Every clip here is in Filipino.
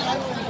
I don't know.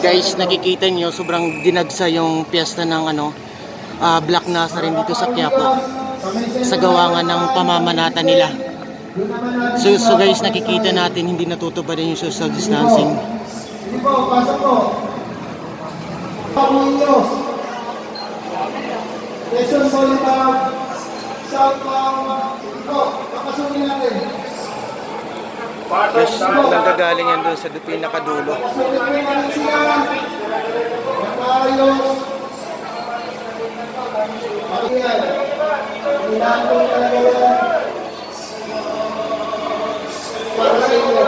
Guys, nakikita nyo, sobrang dinagsa yung piyesta ng ano, ah, Black Nazarene dito sa Quiapo. Sa gawa ng pamamanata nila. So, so guys, nakikita natin hindi natutupad yung social distancing. Sige po, pasok po. Panginoos. Quezon Boulevard, Southbound. Sige po, papasukin natin. Guys, nanggagaling yan doon sa pinakadulo. Papasukin po natin sila. Nakayos. Ayan. Kailangan po talaga yan. Para sa inyo.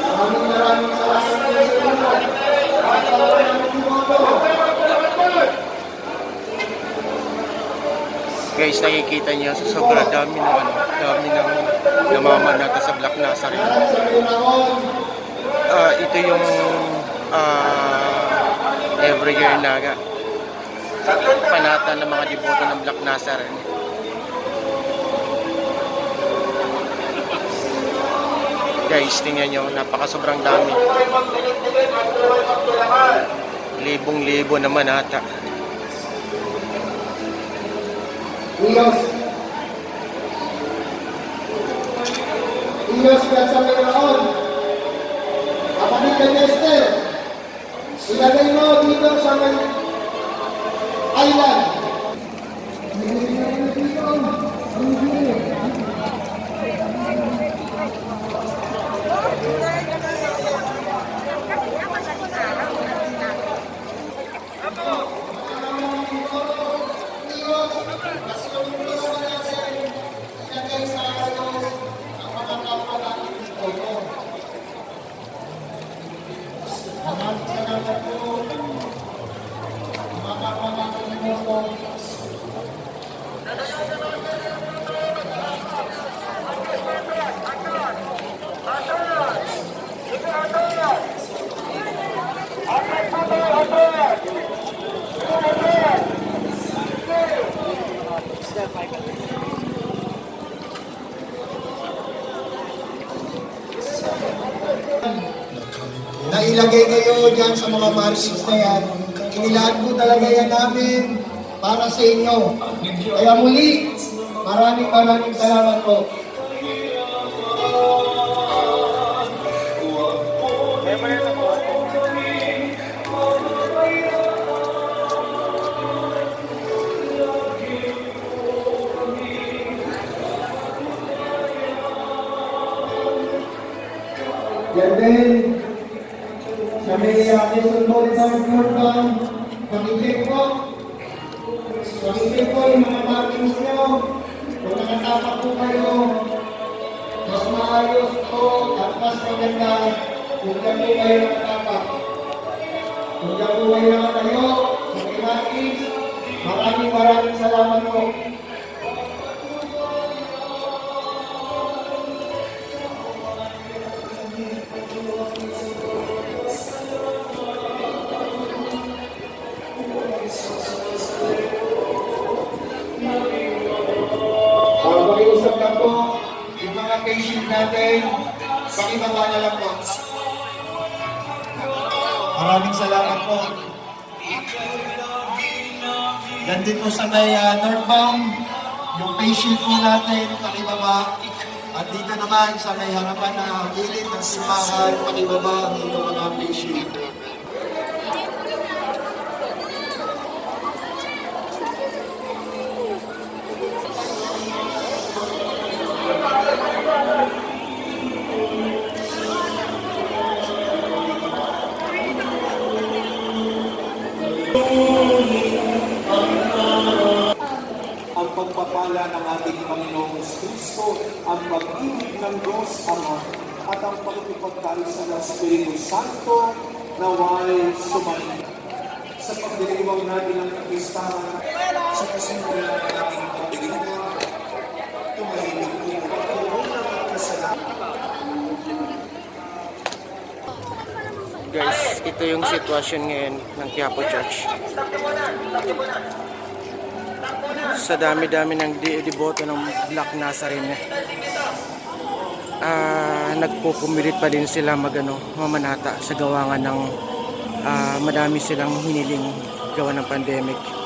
Maraming maraming salamat po sa inyo. Pagkawalan ng tumoto. Guys, nakikita nyo, sa sobrang dami ng ano, dami ng namamanata sa Black Nazarene. Ah, ito yung ah, every year na panata ng mga deboto ng Black Nazarene. Guys, tingnan nyo, napaka sobrang dami. Libong-libo naman ata. Iyos. Iyos ka sa Pinaon. Kapatid ka ni Esther. Ilagay mo dito sa island. Na ilagay kayo dyan sa mga markings na yan. Inilaan po talaga yan namin para sa inyo. Kaya muli, maraming maraming salamat po. Din, sa may uh, Quezon Boulevard Northbound, pakiclick po. Pakiclick po yung mga markings nyo. Kung nakatapak po kayo, mas maayos po at mas maganda kung dyan po kayo nakatapak. Kung dyan kayo nakatayo sa may markings, maraming maraming salamat po. Patient natin, pakibaba na lang po. Maraming salamat po. Yan din po sa may uh, northbound, yung patient po natin, pakibaba. At dito naman sa may harapan na gilid ng simbahan, pakibaba ang inyong mga patient. Pagpapala ng ating Panginoong Kristo, ang pag-ibig ng Diyos Ama, at ang pagkipagkaisa ng Espiritu Santo naway sumayin. Sa pagdiriwang natin ng kapistahan, sa kasimula ng ating pagdiriwang, tumahimik po ang tunay ng kasalanan. Guys, ito yung sitwasyon ngayon ng Quiapo Church. Sa dami-dami ng deboto ng Black Nazarene. Ah, nagpupumilit pa din sila magano, mamanata sa gawangan ng ah, madami silang hiniling gawa ng pandemic.